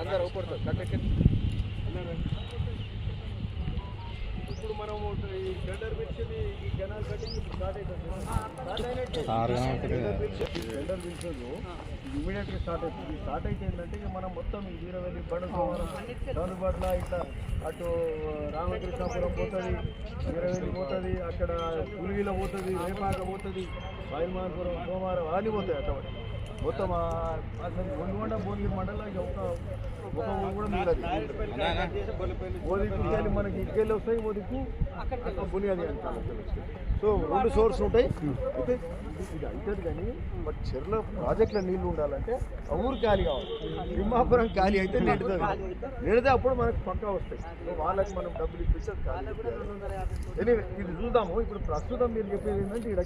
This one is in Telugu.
అందరు అవపడతారు ఇప్పుడు మనం ఈ టెండర్ పిలిచింది ఈ కెనాల్ కటింగ్ ఇప్పుడు స్టార్ట్ అవుతుంది టెండర్ స్టార్ట్ అవుతుంది స్టార్ట్ అయితే ఏంటంటే ఇక మనం మొత్తం ఈ వీరవెల్లి బండ దానిపట్ల ఇట్లా అటు రామకృష్ణాపురం పోతుంది వీరవెల్లి పోతుంది అక్కడ పులిగిల పోతుంది రేపాక పోతుంది బయలుమానపురం సోమవారం అన్నీ పోతాయి అట్లా మొత్తం అసలు ఒంగొండ భువనగిరి మండలం ఒక ఒక కూడా మిగలదు. ఓదికు మనకి ఇటుకెళ్ళి వస్తాయి ఓదికు బునియాది అంటారు. సో రెండు సోర్స్ ఉంటాయి. అయితే ఇది అవుతుంది కానీ బట్ చెరువులో ప్రాజెక్టులో నీళ్ళు ఉండాలంటే ఆ ఊరు ఖాళీ కావాలి. తిమ్మాపురం ఖాళీ అయితే నిండుతుంది నిండితే అప్పుడు మనకు పక్కా వస్తాయి. సో వాళ్ళకి మనం డబ్బులు అది ఖాళీ ఇది చూద్దాము. ఇప్పుడు ప్రస్తుతం మీరు చెప్పేది ఏంటంటే ఇక్కడ